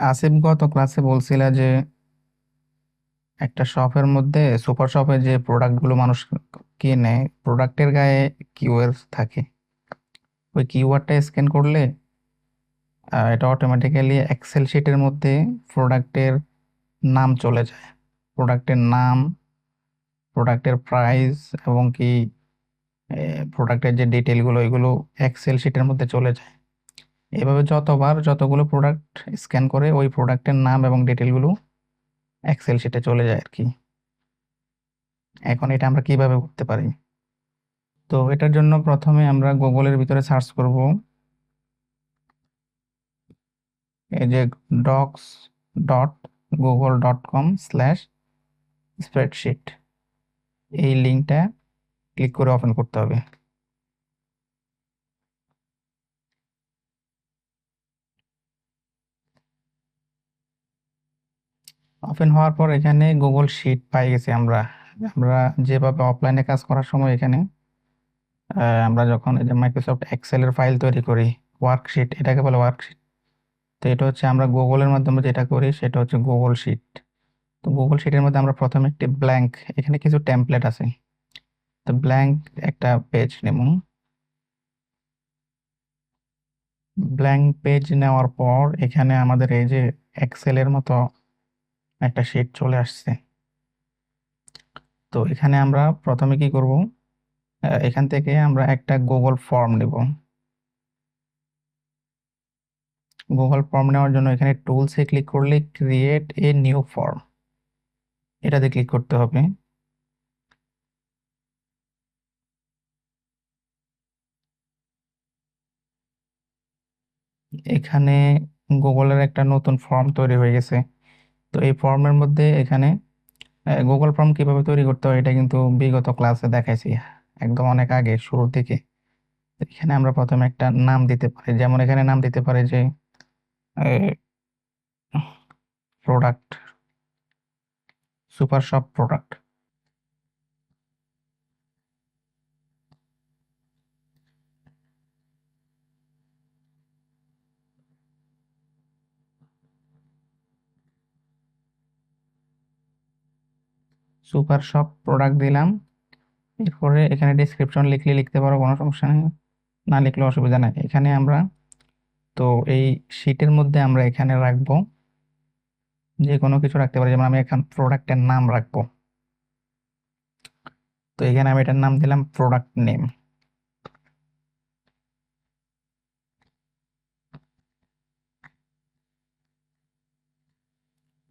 আসিফ গত ক্লাসে বলছিল যে একটা শপের মধ্যে সুপার শপে যে প্রোডাক্টগুলো মানুষ কিনে প্রোডাক্টের গায়ে কিউআর থাকে। ওই কিউআরটা স্ক্যান করলে এটা অটোমেটিক্যালি এক্সেল শিটের মধ্যে প্রোডাক্টের নাম চলে যায়। প্রোডাক্টের নাম প্রোডাক্টের প্রাইস এবং কি প্রোডাক্টের যে ডিটেলগুলো এগুলো এক্সেল শিটের মধ্যে চলে যায়। এভাবে যতবার যতগুলো প্রোডাক্ট স্ক্যান করে ওই প্রোডাক্টের নাম এবং ডিটেলগুলো এক্সেল শিটে চলে যায় আর কি। এখন এটা আমরা কীভাবে করতে পারি? তো এটার জন্য প্রথমে আমরা গুগলের ভিতরে সার্চ করব। এই যে docs dot Google dot com slash spreadsheet এই লিঙ্কটা ক্লিক করে ওপেন করতে হবে। ওপেন হওয়ার পর এখানে গুগল শিট পাই গেছি আমরা। আমরা যেভাবে অফলাইনে কাজ করার সময় এখানে আমরা যখন এই যে মাইক্রোসফট এক্সেলের ফাইল তৈরি করি ওয়ার্কশিট এটাকে বলে ওয়ার্কশিট তো এটা হচ্ছে আমরা গুগলের মাধ্যমে যেটা করি, সেটা হচ্ছে গুগল শিট তো গুগল শিটের মধ্যে আমরা প্রথমে একটি ব্ল্যাঙ্ক এখানে কিছু টেমপ্লেট আছে। তো ব্ল্যাঙ্ক একটা পেজ নেব। ব্ল্যাঙ্ক পেজ নেওয়ার পর এখানে আমাদের এই যে এক্সেলের মতো একটা শিট চলে আসছে। তো এখানে আমরা প্রথমে কি করব? এখান থেকে আমরা একটা গুগল ফর্ম নেব। গুগল ফর্ম নেওয়ার জন্য এখানে টুলসে ক্লিক করলে ক্রিয়েট এ নিউ ফর্ম এটাতে ক্লিক করতে হবে। এখানে গুগলের একটা নতুন ফর্ম তৈরি হয়ে গেছে। তো এই ফর্মের মধ্যে এখানে গুগল ফর্ম কীভাবে তৈরি করতে হয় এটা কিন্তু বিগত ক্লাসে দেখাইছি, একদম অনেক আগে শুরুর দিকে এখানে আমরা প্রথমে একটা নাম দিতে পারি, যেমন এখানে নাম দিতে পারি যে product super shop product super shop product দিলাম। এরপরে এখানে ডেসক্রিপশন লিখলে লিখতে পারো, কোনো সমস্যা নেই। না লিখলে অসুবিধা নাই। এখানে আমরা, তো এই শিটের মধ্যে আমরা এখানে রাখব। যে কোনো কিছু রাখতে পারি, যেমন আমি এখন প্রোডাক্টের নাম রাখব। তো এখানে আমি এটার নাম দিলাম প্রোডাক্ট নেম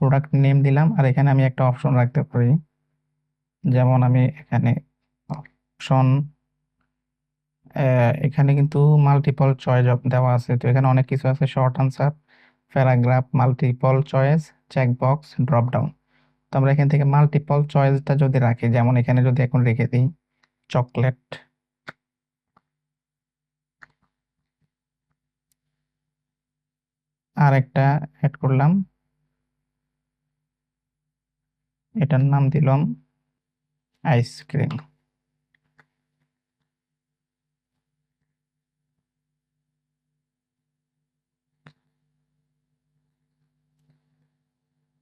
প্রোডাক্ট নেম দিলাম। আর এখানে আমি একটা অপশন রাখতে পারি। যেমন আমি এখানে অপশন এখানে কিন্তু মাল্টিপল চয়েস দেওয়া আছে। তো এখানে অনেক কিছু আছে short answer paragraph multiple choice checkbox drop down তো আমরা এখান থেকে মাল্টিপল চয়েসটা যদি রাখি, যেমন এখানে যদি এখন রেখে দিই চকলেট আর একটা অ্যাড করলাম। এটার নাম দিলাম আইসক্রিম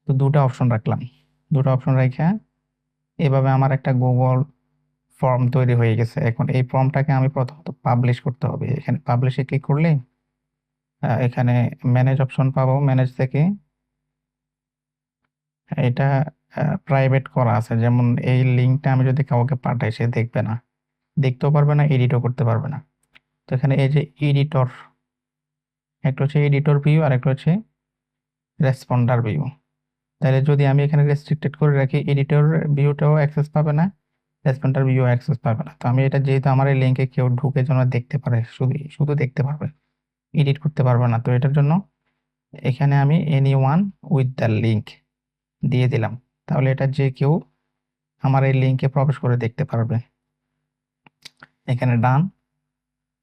তো দুটো অপশন রাখলাম। দুটো অপশন রেখে এভাবে আমার একটা গুগল ফর্ম তৈরি হয়ে গেছে। এখন এই ফর্মটাকে আমি প্রথমত পাবলিশ করতে হবে। এখানে পাবলিশে ক্লিক করলে এখানে ম্যানেজ অপশন পাবো। ম্যানেজ থেকে এটা প্রাইভেট করা আছে। যেমন এই লিঙ্কটা আমি যদি কাউকে পাঠাই, সে দেখবে না। দেখতেও পারবে না এডিটও করতে পারবে না। তো এখানে এই যে এডিটর একটা হচ্ছে এডিটর ভিউ আর একটা হচ্ছে রেসপন্ডার ভিউ তাহলে যদি আমি এখানে রেস্ট্রিক্টেড করে রাখি এডিটর ভিউটাও অ্যাক্সেস পাবে না রেসপন্ডার ভিউ অ্যাক্সেস পাবে না। তো আমি এটা যেহেতু আমার এই লিঙ্কে কেউ ঢুকে যেন দেখতে পারে, শুধু শুধু দেখতে পারবে এডিট করতে পারবে না। তো এটার জন্য এখানে আমি any one with the link দিয়ে দিলাম। তাহলে এটা যে কেউ আমার এই লিঙ্কে প্রবেশ করে দেখতে পারবে। এখানে ডান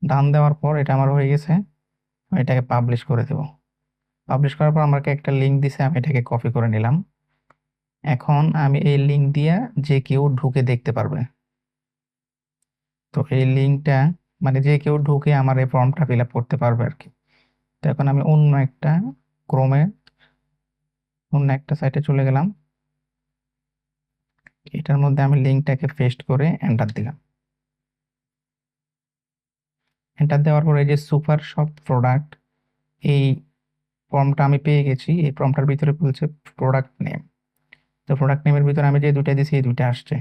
ডান দেওয়ার পর এটা আমার হয়ে গেছে। আমি এটাকে পাবলিশ করে দেব। পাবলিশ করার পর আমাকে একটা লিঙ্ক দিছে, আমি এটাকে কপি করে নিলাম। এখন আমি এই লিঙ্ক দিয়ে যে কেউ ঢুকে দেখতে পারবে। তো এই লিঙ্কটা মানে যে কেউ ঢুকে আমার এই ফর্মটা ফিল করতে পারবে আর কি। তো এখন আমি অন্য একটা ক্রোমে অন্য একটা সাইটে চলে গেলাম। এটার মধ্যে আমি লিঙ্কটাকে পেস্ট করে এন্টার দিলাম। এন্টার দেওয়ার পরে যে সুপার শপ প্রোডাক্ট এই ফর্মটা আমি পেয়ে গেছি। এই ফর্মটার ভিতরে বলছে প্রোডাক্ট নেম তো প্রোডাক্ট নেমের ভিতরে আমি যে দুইটা দিয়েছি এই দুইটা আসছে।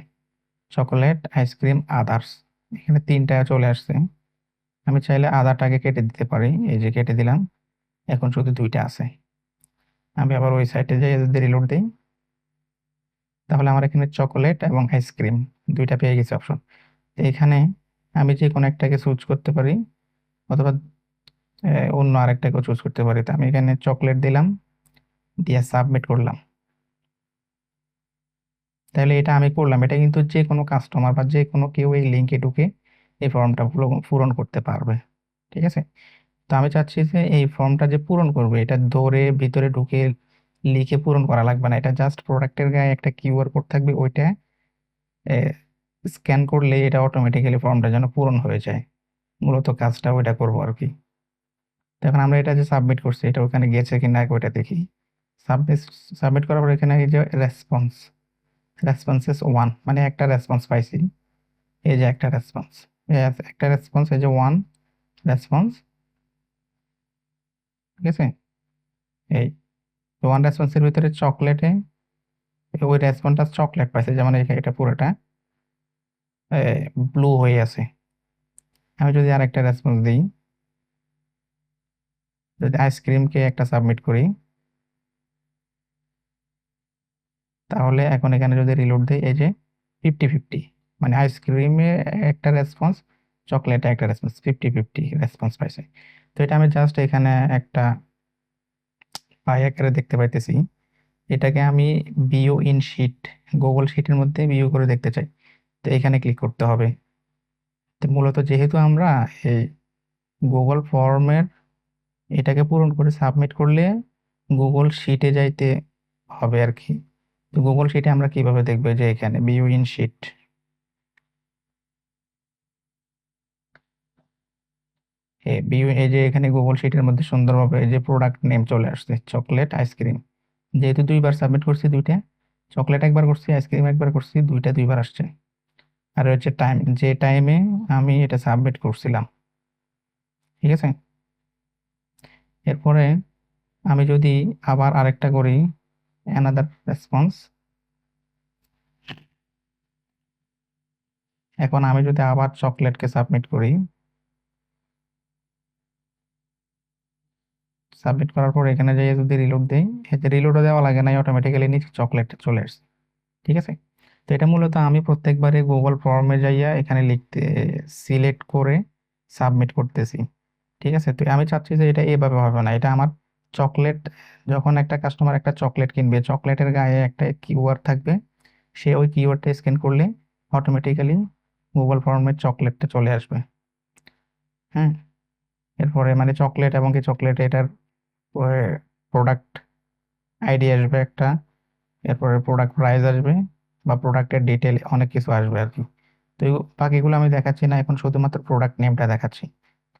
চকোলেট আইসক্রিম আদার্স এখানে তিনটা চলে আসছে। আমি চাইলে আদারটাকে কেটে দিতে পারি। এই যে কেটে দিলাম, এখন শুধু দুইটা আছে। আমি আবার ওই সাইটে যাই যদি রিলোড দিই। তাহলে আমার এখানে চকোলেট এবং আইসক্রিম দুইটা পেয়ে গেছি অপশন এখানে আমি যে কোনো একটাকে চুজ করতে পারি অথবা অন্য আরেকটাকেও চুজ করতে পারি। তো আমি এখানে চকলেট দিলাম, দিয়ে সাবমিট করলাম। তাহলে এটা আমি করলাম। এটা কিন্তু যে কোনো কাস্টমার বা যে কোনো কেউ এই লিঙ্কে ঢুকে এই ফর্মটা পূরণ করতে পারবে। ঠিক আছে? তো আমি চাচ্ছি যে এই ফর্মটা যে পূরণ করবে, এটা ধরে ভিতরে ঢুকে লিখে পূরণ করা লাগবে না। এটা জাস্ট প্রোডাক্টের গায়ে একটা কিউআর কোড থাকবে, ওইটা স্ক্যান করলে এটা অটোমেটিক্যালি ফর্মটা যেন পূরণ হয়ে যায়। মূলত কাজটা ওইটা করব আর কি। তো এখন আমরা এটা যে সাবমিট করছি, এটা ওখানে গেছে কিনা আগে ওইটা দেখি। সাবমিট সাবমিট করার পর এখানে এই যে রেসপন্স রেসপন্সেস ওয়ান মানে একটা রেসপন্স পাইছি। এই যে একটা রেসপন্স একটা রেসপন্স এই যে ওয়ান রেসপন্স ঠিক আছে? এই ওয়ান রেসপন্সের ভিতরে চকলেটে ওই রেসপন্সটা চকলেট পাইছে যেমন এখানে এটা পুরোটা ব্লু হয়ে আছে। আমি যদি আর একটা রেসপন্স দিই, যদি আইসক্রিমকে একটা সাবমিট করি, তাহলে এখন এখানে যদি রিলোড দিই, এই যে ফিফটি ফিফটি মানে আইসক্রিমে একটা রেসপন্স চকলেটে একটা রেসপন্স ফিফটি ফিফটি রেসপন্স পাইছে। তো এটা আমি জাস্ট এখানে একটা পাই আকারে দেখতে পাইতেছি। এটাকে আমি বিও ইন শিট, গুগল শিটের মধ্যে বিও করে দেখতে চাই। তো এখানে ক্লিক করতে হবে। তো মূলত যেহেতু আমরা এই গুগল ফর্মের এটাকে পূরণ করে সাবমিট করলে গুগল শিটে যাইতে হবে আর কি তো গুগল শিটে আমরা কীভাবে দেখব যে এখানে বিউ ইন শিট? এই যে এখানে গুগল শিটের মধ্যে সুন্দরভাবে এই যে প্রোডাক্ট নেম চলে আসছে চকলেট আইসক্রিম যেহেতু দুইবার সাবমিট করছি দুইটা চকলেট একবার করছি আইসক্রিম একবার করছি, দুইটা দুইবার আসছে। আর হচ্ছে টাইম যে টাইমে আমি এটা সাবমিট করছিলাম। ঠিক আছে? এরপরে আমি যদি আবার আরেকটা করি অ্যানাদার রেসপন্স এখন আমি যদি আবার চকলেটকে সাবমিট করি সাবমিট করার পর এখানে যাই যদি রিলোড দেই এতে রিলোডও দেওয়া লাগে না অটোমেটিক্যালি নিচে চকলেট চলে আসছে। ঠিক আছে? তো এটা মূলত আমি প্রত্যেকবারে গুগল ফর্মে যাইয়া এখানে লিখতে সিলেক্ট করে সাবমিট করতেছি। ঠিক আছে? তো আমি চাচ্ছি যে এটা এভাবে হবে না। এটা আমার চকলেট যখন একটা কাস্টমার একটা চকলেট কিনবে চকলেটের গায়ে একটা কিউআর থাকবে, সে ওই কিউআরটা স্ক্যান করলে অটোমেটিক্যালি গুগল ফর্মের চকলেটটা চলে আসবে। হ্যাঁ? এরপরে মানে চকলেট এবং কি চকলেট এটার প্রোডাক্ট আইডি আসবে একটা, এরপরে প্রোডাক্ট প্রাইস আসবে বা প্রোডাক্টের ডিটেল অনেক কিছু আসবে আর কি। তো বাকিগুলো আমি দেখাচ্ছি না, এখন শুধুমাত্র প্রোডাক্ট নেমটা দেখাচ্ছি।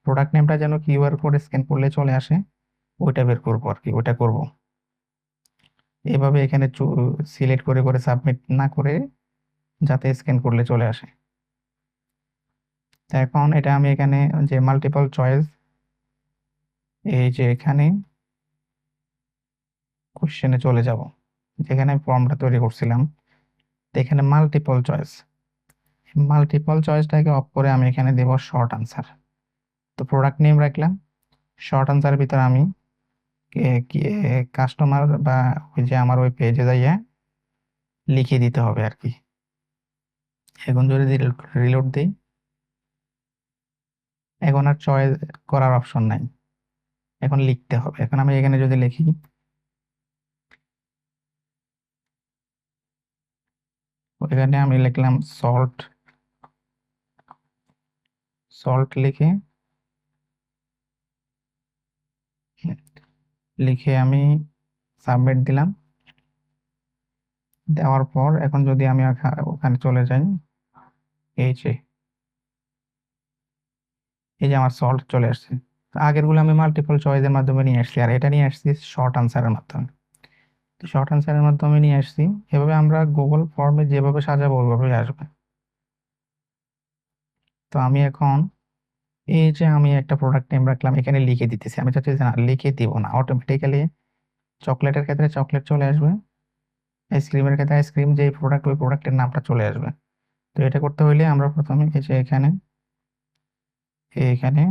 প্রোডাক্ট নেমটা যেন কিউআর কোড স্ক্যান করলে চলে আসে, ওইটা বের করব আর কি, ওইটা করব। এভাবে এখানে সিলেক্ট করে করে সাবমিট না করে যাতে স্ক্যান করলে চলে আসে। তো এখন এটা আমি এখানে যে মাল্টিপল চয়েস এই যে এখানে কোশ্চেনে চলে যাব। যেখানে আমি ফর্মটা তৈরি করছিলাম। তো এখানে মাল্টিপল চয়েস মাল্টিপল চয়েসটাকে অফ করে আমি এখানে দেব শর্ট আনসার তো প্রোডাক্ট নেম রাখলাম। শর্ট আনসারের ভিতরে আমি কাস্টমার বা ওই যে আমার ওই পেজে যাইয়া লিখে দিতে হবে আর কি। এখন যদি রিলোড দিই, এখন আর চয়েস করার অপশন নাই। এখন লিখতে হবে। এখন আমি এখানে যদি লিখি এখানে আমি লিখলাম সল্ট সল্ট লিখে লিখে আমি সাবমিট দিলাম। দেওয়ার পর এখন যদি আমি ওখানে চলে যাই, এই যে এই যে আমার সল্ট চলে আসছে। আগেরগুলো আমি মাল্টিপল চয়েসের মাধ্যমে নিয়ে আসছি, আর এটা নিয়ে আসছি শর্ট আনসারের মাধ্যমে। শর্ট অ্যান্সারের মাধ্যমে নিয়ে আসছি। এভাবে আমরা গুগল ফর্মে যেভাবে সাজাবো, ওইভাবেই আসবে। তো আমি এখন এই যে আমি একটা প্রোডাক্ট নেম রাখলাম, এখানে লিখে দিতেছি। আমি চাচ্ছি না, লিখে দিব না। অটোমেটিক্যালি চকলেটের ক্ষেত্রে চকলেট চলে আসবে। আইসক্রিমের ক্ষেত্রে আইসক্রিম যে প্রোডাক্ট ওই প্রোডাক্টের নামটা চলে আসবে। তো এটা করতে হলে আমরা প্রথমে এই যে এখানে এখানে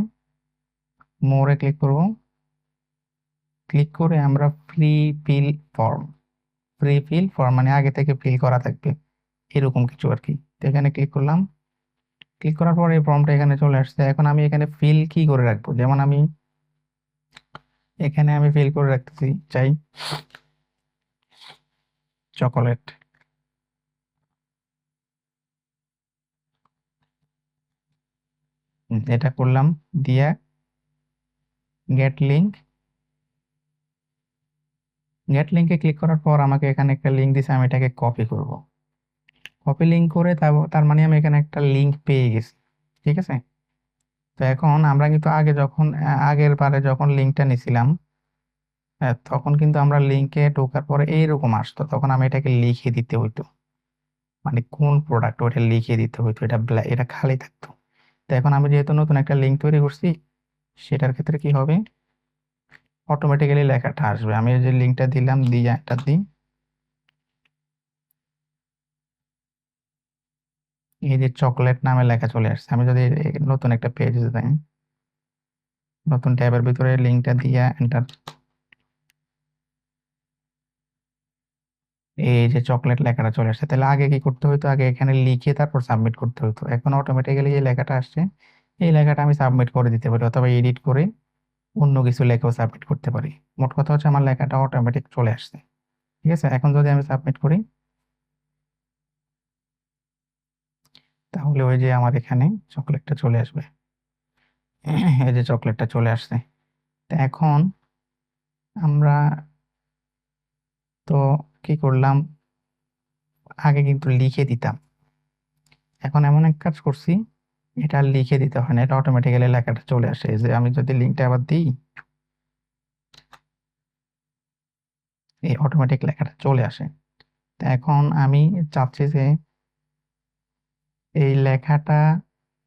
মোরে ক্লিক করব। ক্লিক করে আমরা free feel form free feel form মানে আগে থেকে ফিল করা থাকবে, এরকম কিছু আর কি। তো এখানে ক্লিক করলাম। ক্লিক করার পর এই ফর্মটা এখানে চলে আসছে। এখন আমি এখানে ফিল কি করে রাখব? যেমন আমি এখানে আমি ফিল করে রাখতেছি, চাই চকোলেট এটা করলাম, দিয়া গেট লিঙ্ক গেট লিঙ্কে ক্লিক করার পর আমাকে এখানে একটা লিঙ্ক দিছে, আমি এটাকে কপি করব। কপি লিঙ্ক করে তার মানে আমি এখানে একটা লিঙ্ক পেয়ে গেছি, ঠিক আছে? তো এখন আমরা কিন্তু আগে যখন আগের বারে যখন লিঙ্কটা নিছিলাম তখন কিন্তু আমরা লিঙ্কে ঢোকার পরে এইরকম আসতো, তখন আমি এটাকে লিখে দিতে হইতো। মানে কোন প্রোডাক্ট ওটা লিখে দিতে হইতো, এটা এটা খালি থাকতো। তো এখন আমি যেহেতু নতুন একটা লিঙ্ক তৈরি করছি, সেটার ক্ষেত্রে কি হবে? অটোমেটিক্যালি লেখাটা আসবে। আমি যে লিঙ্কটা দিলাম একটা দিই। এই যে চকলেট নামে লেখা চলে আসছে। আমি যদি নতুন একটা পেজ দেই, নতুন ট্যাবের ভিতরে লিঙ্কটা দিয়ে এন্টার এই যে চকলেট লেখাটা চলে আসছে। তাহলে আগে কি করতে হতো আগে এখানে লিখে তারপর সাবমিট করতে হতো এখন অটোমেটিক্যালি যে লেখাটা আসছে। এই লেখাটা আমি সাবমিট করে দিতে পারি অথবা এডিট করে অন্য কিছু লেখাও সাবমিট করতে পারি। মোট কথা হচ্ছে আমার লেখাটা অটোমেটিক চলে আসছে। ঠিক আছে? এখন যদি আমি সাবমিট করি, তাহলে ওই যে আমার এখানে চকলেটটা চলে আসবে। এই যে চকলেটটা চলে আসছে। তো এখন আমরা তো কি করলাম? আগে কিন্তু লিখে দিতাম। এখন এমন এক কাজ করছি এটা লিখে দিতে হয় না, এটা অটোমেটিক্যালি লেখাটা চলে আসে। যে আমি যদি লিঙ্কটা আবার দিই, এই অটোমেটিক লেখাটা চলে আসে। এখন আমি চাচ্ছি যে এই লেখাটা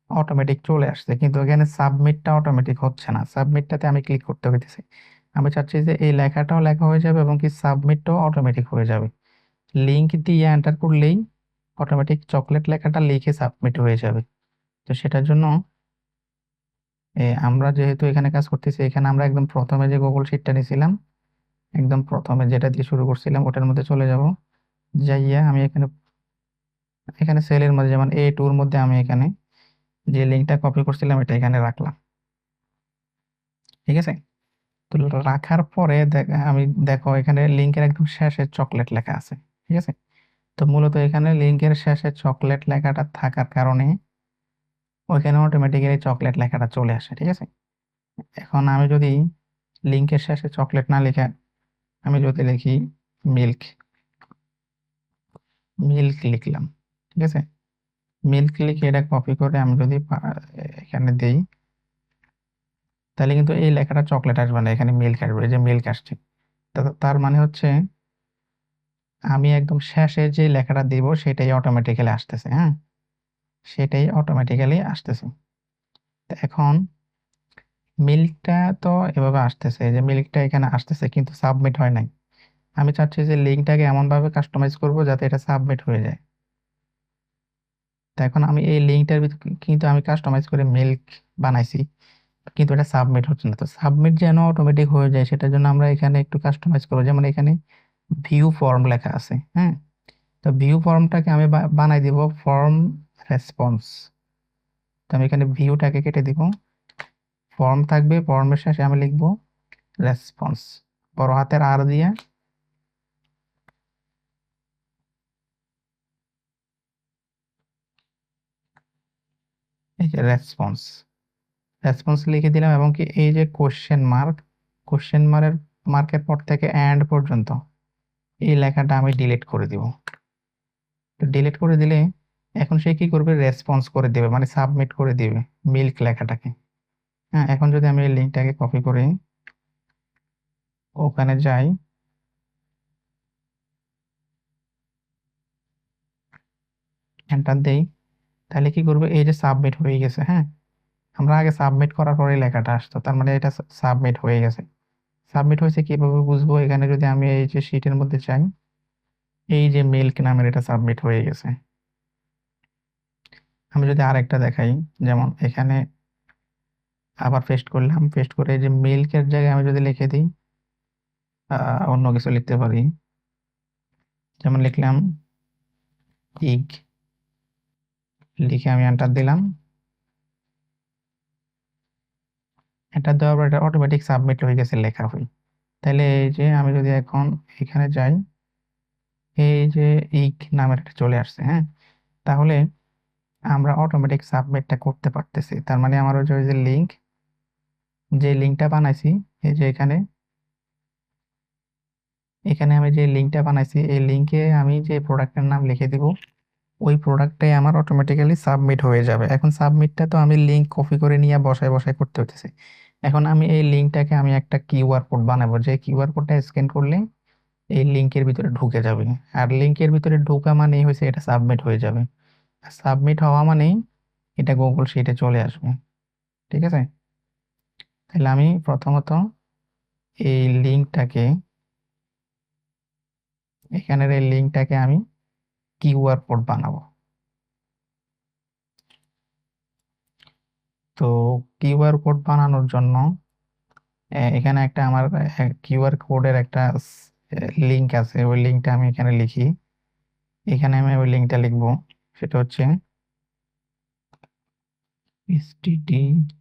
অটোমেটিক চলে আসছে, কিন্তু এখানে সাবমিটটা অটোমেটিক হচ্ছে না। সাবমিটটাতে আমি ক্লিক করতে হইতেছে। আমি চাচ্ছি যে এই লেখাটাও লেখা হয়ে যাবে এবং কি সাবমিটটাও অটোমেটিক হয়ে যাবে। লিঙ্ক দিয়ে এন্টার করলেই অটোমেটিক চকলেট লেখাটা লিখে সাবমিট হয়ে যাবে। তো সেটার জন্য আমরা যেহেতু এখানে কাজ করতেছি, এখানে আমরা একদম প্রথমে যে গুগল শিটটা নিয়েছিলাম, একদম প্রথমে যেটা দিয়ে শুরু করছিলাম, ওটার মধ্যে চলে যাব। যাইয়া আমি এখানে এখানে সেলের মধ্যে, যেমন এ টুর মধ্যে আমি এখানে যে লিঙ্কটা কপি করছিলাম, এটা এখানে রাখলাম। ঠিক আছে? তো রাখার পরে আমি, দেখো এখানে লিঙ্কের একদম শেষে চকলেট লেখা আছে। ঠিক আছে? তো মূলত এখানে লিঙ্কের শেষে চকলেট লেখাটা থাকার কারণে ওইখানে অটোমেটিক্যালি চকলেট লেখাটা চলে আসে, ঠিক আছে? এখন আমি যদি লিঙ্কের শেষে চকলেট না লিখে, আমি যদি লিখি মিল্ক মিল্ক লিখলাম, ঠিক আছে? মিল্ক লিখে এটা কপি করে আমি যদি এখানে দিই, তাহলে কিন্তু এই লেখাটা চকলেট আসবে না, এখানে মিল্ক আসবে, এই যে মিল্ক আসছে। তার মানে হচ্ছে আমি একদম শেষে যে লেখাটা দিব, সেটাই অটোমেটিক্যালি আসতেছে হ্যাঁ? সেটাই অটোমেটিক্যালি আসতেছে। তো এখন মিল্কটা তো এভাবে আসতেছে যে মিল্কটা এখানে আসতেছে কিন্তু সাবমিট হয় নাই। আমি চাচ্ছি যে লিঙ্কটাকে এমনভাবে কাস্টমাইজ করব যাতে এটা সাবমিট হয়ে যায়। তো এখন আমি এই লিঙ্কটার কিন্তু আমি কাস্টমাইজ করে মিল্ক বানাইছি, কিন্তু এটা সাবমিট হচ্ছে না। তো সাবমিট যেন অটোমেটিক হয়ে যায়, সেটার জন্য আমরা এখানে একটু কাস্টমাইজ করব। যেমন এখানে ভিউ ফর্ম লেখা আছে হ্যাঁ? তো ভিউ ফর্মটাকে আমি বানাই দিব ফর্ম রেসপন্স তো আমি এখানে ভিউটাকে কেটে দিব। ফর্ম থাকবে ফর্মের শেষে আমি লিখব রেসপন্স বড় হাতের আর দিয়ে। এই যে রেসপন্স রেসপন্স লিখে দিলাম এবং কি এই যে কোশ্চেন মার্ক কোশ্চেন মার্কের মার্কের পর থেকে অ্যান্ড পর্যন্ত এই লেখাটা আমি ডিলিট করে দিব। ডিলিট করে দিলে এখন সে কি করবে? রেসপন্স করে দেবে মানে সাবমিট করে দেবে মিল্ক লেখাটাকে। হ্যাঁ এখন যদি আমি এই লিঙ্কটাকে কপি করে, ওখানে যাই। এন্টার দেই। তাহলে কি করবে? এই যে সাবমিট হয়ে গেছে হ্যাঁ? আমরা আগে সাবমিট করার পরে লেখাটা আসতো, তার মানে এটা সাবমিট হয়ে গেছে। সাবমিট হয়েছে কীভাবে বুঝব? এখানে যদি আমি এই যে শিটের মধ্যে চাই এই যে মিল্ক নামের এটা সাবমিট হয়ে গেছে। আমি যদি আরেকটা দেখাই, যেমন এখানে আবার পেস্ট করলাম পেস্ট করে যে মিল্কের জায়গায় আমি যদি লিখে দিই অন্য কিছু লিখতে পারি। যেমন লিখলাম ইগ লিখে আমি এন্টার দিলাম। এন্টার দেওয়ার পর এটা অটোমেটিক সাবমিট হয়ে গেছে লেখা হই তাহলে এই যে আমি যদি এখন এখানে যাই, এই যে ইগ নামের একটা চলে আসছে হ্যাঁ? তাহলে আমরা অটোমেটিক সাবমিটটা করতে পারতেছি। তার মানে আমার ওই যে লিঙ্ক যে লিঙ্কটা বানাইছি, এই যে এখানে এখানে আমি যে লিঙ্কটা বানাইছি, এই লিঙ্কে আমি যে প্রোডাক্টের নাম লিখে দিব, ওই প্রোডাক্টটাই আমার অটোমেটিক্যালি সাবমিট হয়ে যাবে। এখন সাবমিটটা তো আমি লিঙ্ক কপি করে নিয়ে বসায় বসায় করতে হতেছে এখন আমি এই লিঙ্কটাকে আমি একটা কিউআর কোড বানাবো। যে কিউআর কোডটা স্ক্যান করলে এই লিঙ্কের ভিতরে ঢুকে যাবে। আর লিঙ্কের ভিতরে ঢোকা মানেই হয়েছে এটা সাবমিট হয়ে যাবে। সাবমিট হওয়া মানেই এটা গুগল শিটে চলে আসবে। ঠিক আছে? তাহলে আমি প্রথমত এই লিঙ্কটাকে এখানের এই লিঙ্কটাকে আমি কিউআর কোড বানাবো। তো কিউআর কোড বানানোর জন্য এখানে একটা আমার কিউআর কোডের একটা লিঙ্ক আছে। ওই লিঙ্কটা আমি এখানে লিখি। এখানে আমি ওই লিঙ্কটা লিখব। সেটা হচ্ছে https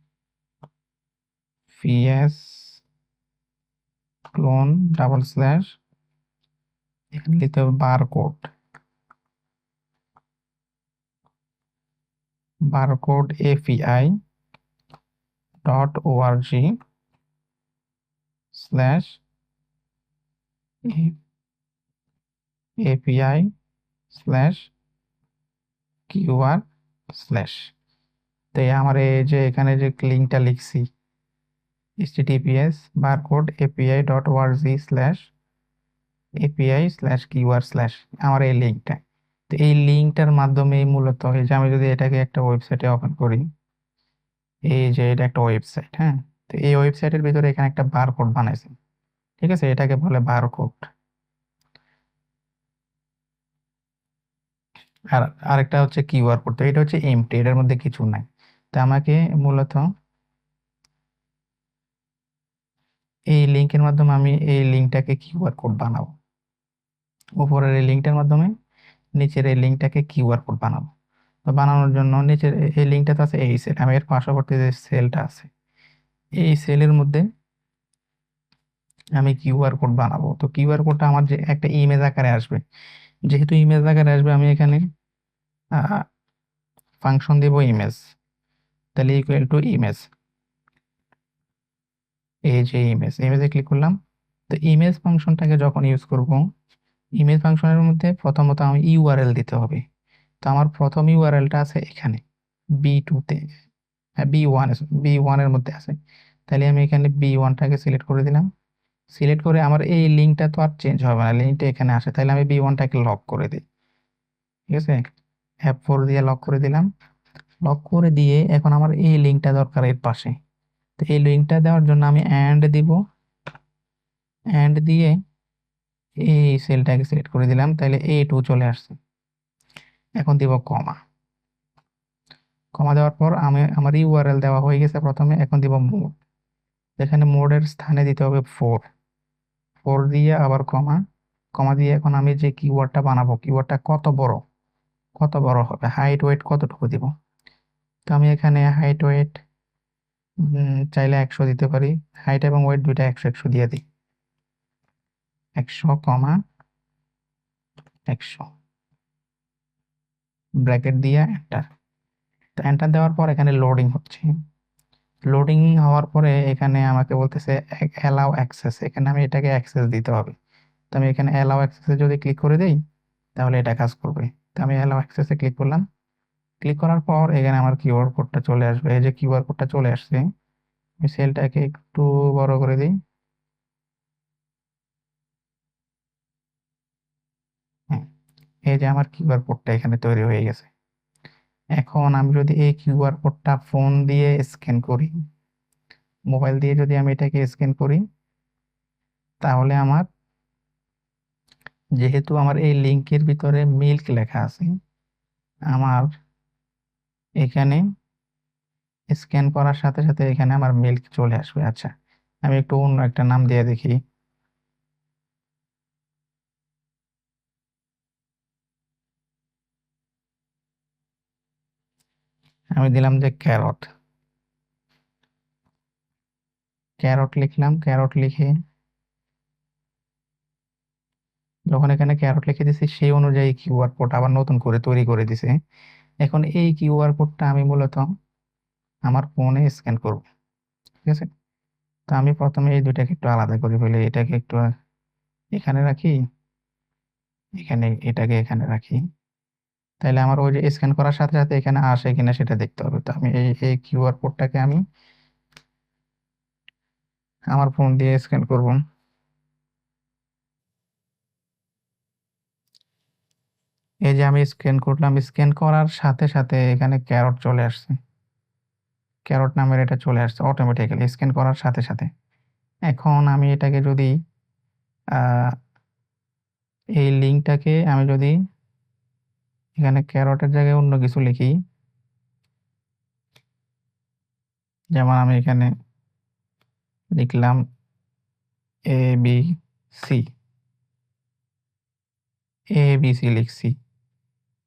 ক্লোন ডাবল স্ল্যাশ এখানে লিখতে হবে barcode barcode API dot ORG slash API slash QR slash তো আমার এই যে এখানে যে লিঙ্কটা লিখছি barcode API dot slash API slash slash আমার এই লিঙ্কটা তো এই লিঙ্কটার মূলত যে আমি যদি এটাকে একটা ওয়েবসাইটে ওপেন করি, এই যে এটা একটা ওয়েবসাইট হ্যাঁ? তো এই ওয়েবসাইটের ভিতরে এখানে একটা বারকোড ঠিক আছে? এটাকে বলে বারকোড আর আরেকটা হচ্ছে কিউআর কোড। তো এটা হচ্ছে এমটি এটার মধ্যে কিছু নাই। তো আমাকে মূলত এই লিঙ্কের মাধ্যমে আমি এই লিঙ্কটাকে কিউআর কোড বানাবো। উপরের এই লিঙ্কটার মাধ্যমে নিচের এই লিঙ্কটাকে কিউআর কোড বানাবো। তো বানানোর জন্য নিচের এই লিঙ্কটা তো আছে এই সেল আমি এর পার্শ্ববর্তী যে সেলটা আছে, এই সেলের মধ্যে আমি কিউআর কোড বানাবো। তো কিউআর কোডটা আমার যে একটা ইমেজ আকারে আসবে যেহেতু ইমেজ আকারে আসবে, আমি এখানে ফাংশন দেব ইমেজ তাহলে ইকুয়াল টু ইমেজ এই যে ইমেজ ইমেজে ক্লিক করলাম। তো ইমেজ ফাংশনটাকে যখন ইউজ করব ইমেজ ফাংশনের মধ্যে প্রথমত আমি ইউআরএল দিতে হবে। তো আমার প্রথম ইউআরএলটা আছে এখানে বি টুতে হ্যাঁ বি ওয়ান বি ওয়ানের মধ্যে আছে। তাহলে আমি এখানে বি ওয়ানটাকে সিলেক্ট করে দিলাম। সিলেক্ট করে আমার এই লিঙ্কটা তো আর চেঞ্জ হবে না লিঙ্কটা এখানে আসে। তাহলে আমি বি ওয়ানটাকে লক করে দিই। ঠিক আছে? অ্যাপ ফোর দিয়ে লক করে দিলাম। লক করে দিয়ে এখন আমার এই লিঙ্কটা দরকার এর পাশে। তো এই লিঙ্কটা দেওয়ার জন্য আমি অ্যান্ড দিব। অ্যান্ড দিয়ে এই সেলটাকে সিলেক্ট করে দিলাম। তাহলে এ টু চলে আসছে। এখন দিব কমা কমা দেওয়ার পর আমি, আমার ইউআরএল দেওয়া হয়ে গেছে প্রথমে। এখন দিব মোড এখানে মোডের স্থানে দিতে হবে ফোর ফোর দিয়ে আবার কমা। কমা দিয়ে এখন আমি যে কিওয়ার্ডটা বানাবো কিওয়ার্ডটা কত বড়? কত বড় হবে? হাইট ওয়েট কতটুকু দিব? তো আমি এখানে হাইট ওয়েট চাইলে একশো দিতে পারি। হাইট এবং ওয়েট দুইটা একশো একশো দিয়ে দিই। একশো কমা একশো। ব্র্যাকেট দিয়ে এন্টার তো এন্টার দেওয়ার পর এখানে লোডিং হচ্ছে। লোডিং হওয়ার পরে এখানে আমাকে বলতেছে অ্যালাউ অ্যাক্সেস এখানে আমি এটাকে অ্যাক্সেস দিতে হবে। তো আমি এখানে অ্যালাউ অ্যাক্সেসে যদি ক্লিক করে দিই, তাহলে এটা কাজ করবে। তো আমি অ্যালাউ অ্যাক্সেসে ক্লিক করলাম। ক্লিক করার পর এখানে আমার কিউআর কোডটা চলে আসবে। এই যে কিউআর কোডটা চলে আসছে, আমি সেলটাকে একটু বড় করে দিই। হ্যাঁ এই যে আমার কিউআর কোডটা এখানে তৈরি হয়ে গেছে। এখন আমি যদি এই কিউআর কোডটা ফোন দিয়ে স্ক্যান করি, মোবাইল দিয়ে যদি আমি এটাকে স্ক্যান করি, তাহলে আমার যেহেতু আমার এই লিঙ্কের ভিতরে মিল্ক লেখা আছে, আমার এখানে স্ক্যান করার সাথে সাথে এখানে আমার মিল্ক চলে আসবে। আচ্ছা আমি একটু অন্য একটা নাম দিয়ে দেখি। আমি দিলাম যে ক্যারট। ক্যারট লিখলাম, ক্যারট লিখে যখন এখানে ক্যারট লিখে দিছি, সেই অনুযায়ী কিউআর কোড আবার নতুন করে তৈরি করে দিছে। এখন এই কিউআর কোডটা আমি মূলত আমার ফোনে স্ক্যান করব, ঠিক আছে? তো আমি প্রথমে এই দুইটাকে একটু আলাদা করে ফেলি, এটাকে একটু এখানে রাখি, এখানে, এটাকে এখানে রাখি। তাহলে আমার ওই যে স্ক্যান করার সাথে সাথে এখানে আসে কিনা সেটা দেখতে হবে। তো আমি এই এই কিউআর কোডটাকে আমি আমার ফোন দিয়ে স্ক্যান করব। এই যে আমি স্ক্যান করলাম স্ক্যান করার সাথে সাথে এখানে ক্যারট চলে আসছে। ক্যারট নামের এটা চলে আসছে অটোমেটিক্যালি স্ক্যান করার সাথে সাথে। এখন আমি এটাকে যদি এই লিঙ্কটাকে আমি যদি এখানে ক্যারটের জায়গায় অন্য কিছু লিখি। যেমন আমি এখানে লিখলাম A B C A B C লিখছি।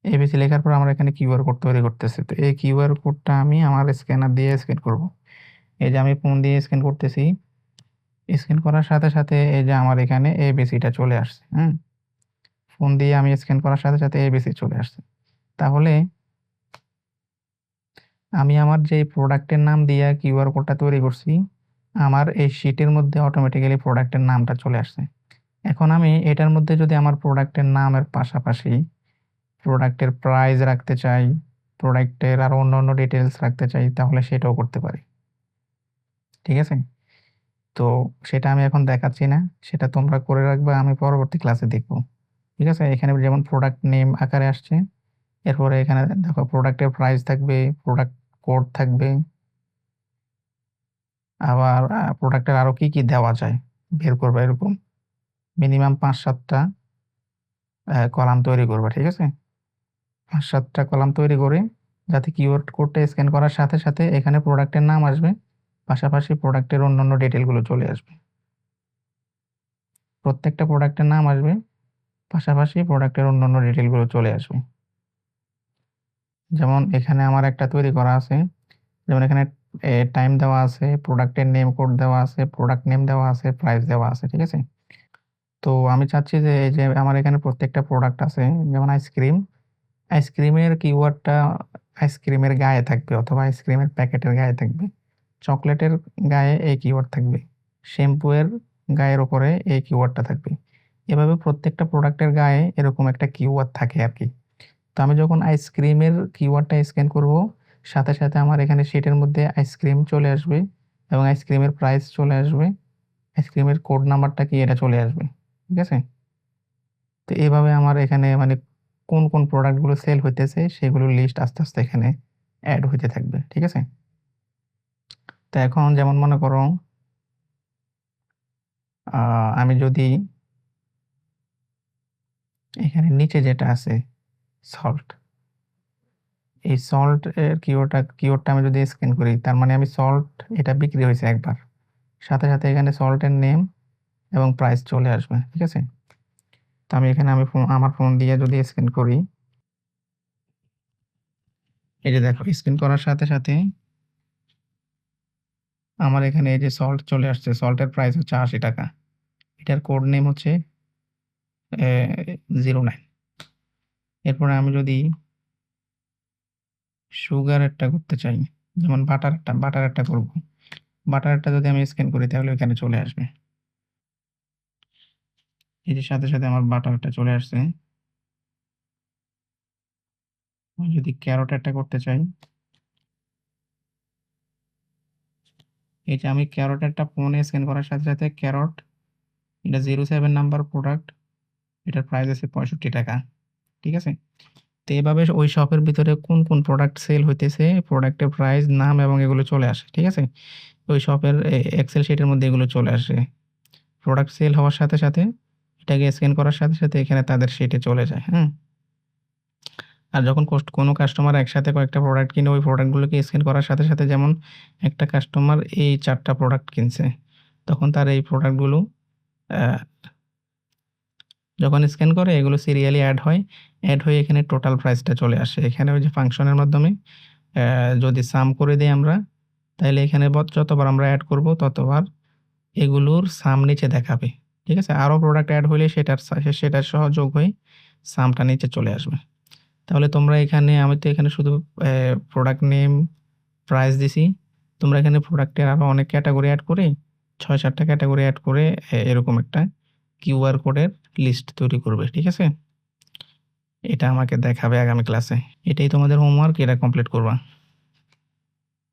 এ বি সি লেখার পর আমরা এখানে কিউআর কোড তৈরি করতেছি। তো এই কিউআর কোডটা আমি আমার স্ক্যানার দিয়ে স্ক্যান করব। এই যে আমি ফোন দিয়ে স্ক্যান করতেছি, স্ক্যান করার সাথে সাথে এই যে আমার এখানে এবিসিটা চলে আসছে হ্যাঁ ফোন দিয়ে আমি স্ক্যান করার সাথে সাথে এবিসি চলে আসছে। তাহলে আমি আমার যে প্রোডাক্টের নাম দিয়ে কিউআর কোডটা তৈরি করছি, আমার এই শিটের মধ্যে অটোমেটিক্যালি প্রোডাক্টের নামটা চলে আসছে। এখন আমি এটার মধ্যে যদি আমার প্রোডাক্টের নামের পাশাপাশি প্রোডাক্টের প্রাইস রাখতে চাই প্রোডাক্টের আরও অন্য অন্য ডিটেলস রাখতে চাই, তাহলে সেটাও করতে পারি। ঠিক আছে? তো সেটা আমি এখন দেখাচ্ছি না, সেটা তোমরা করে রাখবে, আমি পরবর্তী ক্লাসে দেখব। ঠিক আছে? এখানে যেমন প্রোডাক্ট নেম আকারে আসছে, এরপরে এখানে দেখো প্রোডাক্টের প্রাইস থাকবে প্রোডাক্ট কোড থাকবে। আবার প্রোডাক্টের আরও কি কি দেওয়া যায়? বের করবে এরকম। মিনিমাম পাঁচ সাতটা কলাম তৈরি করবে, ঠিক আছে? পাঁচ সাতটা কলাম তৈরি করে, যাতে কিওয়ার্ড কোডটা স্ক্যান করার সাথে সাথে এখানে প্রোডাক্টের নাম আসবে, পাশাপাশি প্রোডাক্টের অন্যান্য ডিটেলগুলো চলে আসবে। প্রত্যেকটা প্রোডাক্টের নাম আসবে পাশাপাশি প্রোডাক্টের অন্যান্য ডিটেলগুলো চলে আসবে। যেমন এখানে আমার একটা তৈরি করা আছে। যেমন এখানে টাইম দেওয়া আছে প্রোডাক্টের নেম কোড দেওয়া আছে প্রোডাক্ট নেম দেওয়া আছে প্রাইস দেওয়া আছে, ঠিক আছে? তো আমি চাচ্ছি যে, এই যে আমার এখানে প্রত্যেকটা প্রোডাক্ট আছে, যেমন আইসক্রিম আইসক্রিমের কিওয়ার্ডটা আইসক্রিমের গায়ে থাকবে অথবা আইসক্রিমের প্যাকেটের গায়ে থাকবে। চকলেটের গায়ে এই কিওয়ার্ড থাকবে। শ্যাম্পুয়ের গায়ের ওপরে এই কিওয়ার্ডটা থাকবে। এভাবে প্রত্যেকটা প্রোডাক্টের গায়ে এরকম একটা কিওয়ার্ড থাকে আর কি। তো আমি যখন আইসক্রিমের কিওয়ার্ডটা স্ক্যান করব, সাথে সাথে আমার এখানে সেটের মধ্যে আইসক্রিম চলে আসবে এবং আইসক্রিমের প্রাইস চলে আসবে। আইসক্রিমের কোড নাম্বারটা কি, এটা চলে আসবে, ঠিক আছে? তো এভাবে আমার এখানে মানে কোন কোন প্রোডাক্টগুলো সেল হইতেছে, সেগুলোর লিস্ট আস্তে আস্তে এখানে অ্যাড হইতে থাকবে, ঠিক আছে? তো এখন যেমন মনে করো আমি যদি এখানে নিচে যেটা আছে সল্ট এই সল্ট এর কিওটা কিওয়ার্ডটা আমি যদি স্ক্যান করি, তার মানে আমি সল্ট এটা বিক্রি হয়েছে একবার। সাথে সাথে এখানে সল্টের নেম এবং প্রাইস চলে আসবে, ঠিক আছে? তো আমি এখানে আমি ফোন আমার ফোন দিয়ে যদি স্ক্যান করি, এই যে দেখো স্ক্যান করার সাথে সাথে আমার এখানে এই যে সল্ট চলে আসছে সল্টের প্রাইস হচ্ছে আশি টাকা। এটার কোড নেম হচ্ছে জিরো নাইন এরপরে আমি যদি সুগারেরটা করতে চাই, যেমন বাটারটা বাটারেরটা করব। বাটারটা যদি আমি স্ক্যান করি, তাহলে ওইখানে চলে আসবে। যে সাথে সাথে আমার বাটারটা চলে আসছে। যদি ক্যারট একটা করতে চাই, এই যে আমি ক্যারট একটা ফোনে স্ক্যান করার সাথে সাথে ক্যারট এটা জিরো সেভেন নাম্বার প্রোডাক্ট এটার প্রাইস আছে পঁয়ষট্টি টাকা ঠিক আছে তো এভাবে ওই শপের ভিতরে কোন, কোন প্রোডাক্ট সেল হইতেছে, প্রোডাক্টের প্রাইস, নাম এবং এগুলো চলে আসে। ঠিক আছে? ওই শপের এক্সেল শিটের মধ্যে এগুলো চলে আসে। প্রোডাক্ট সেল হওয়ার সাথে, সাথে এটাকে স্ক্যান করার সাথে, সাথে এখানে তাদের শিটে চলে যায়। হ্যাঁ? আর যখন কোনো কাস্টমার একসাথে কয়েকটা প্রোডাক্ট কিনে ওই প্রোডাক্টগুলোকে স্ক্যান করার সাথে, সাথে যেমন একটা কাস্টমার এই চারটা প্রোডাক্ট কিনছে। তখন তার এই প্রোডাক্টগুলো যখন স্ক্যান করে এগুলো সিরিয়ালি অ্যাড হয়। অ্যাড হয়ে এখানে টোটাল প্রাইসটা চলে আসে। এখানে ওই যে ফাংশনের মাধ্যমে যদি সাম করে দেই আমরা, তাহলে এখানে যতবার আমরা অ্যাড করব ততবার এগুলোর সাম নিচে দেখাবে। ঠিক আছে? আরও প্রোডাক্ট অ্যাড হলে সেটার সেটার সহ যোগ হয়ে সামটা নিচে চলে আসবে। তাহলে তোমরা এখানে আমি তো এখানে শুধু প্রোডাক্ট নেম, প্রাইস দিছি। তোমরা এখানে প্রোডাক্টের আরও অনেক ক্যাটাগরি অ্যাড করে ছয় সাতটা ক্যাটাগরি অ্যাড করে এরকম একটা কিউআর কোডের লিস্ট তৈরি করবে। ঠিক আছে? এটা আমাকে দেখাবে আগামী ক্লাসে। এটাই তোমাদের হোমওয়ার্ক, এটা কমপ্লিট করবা।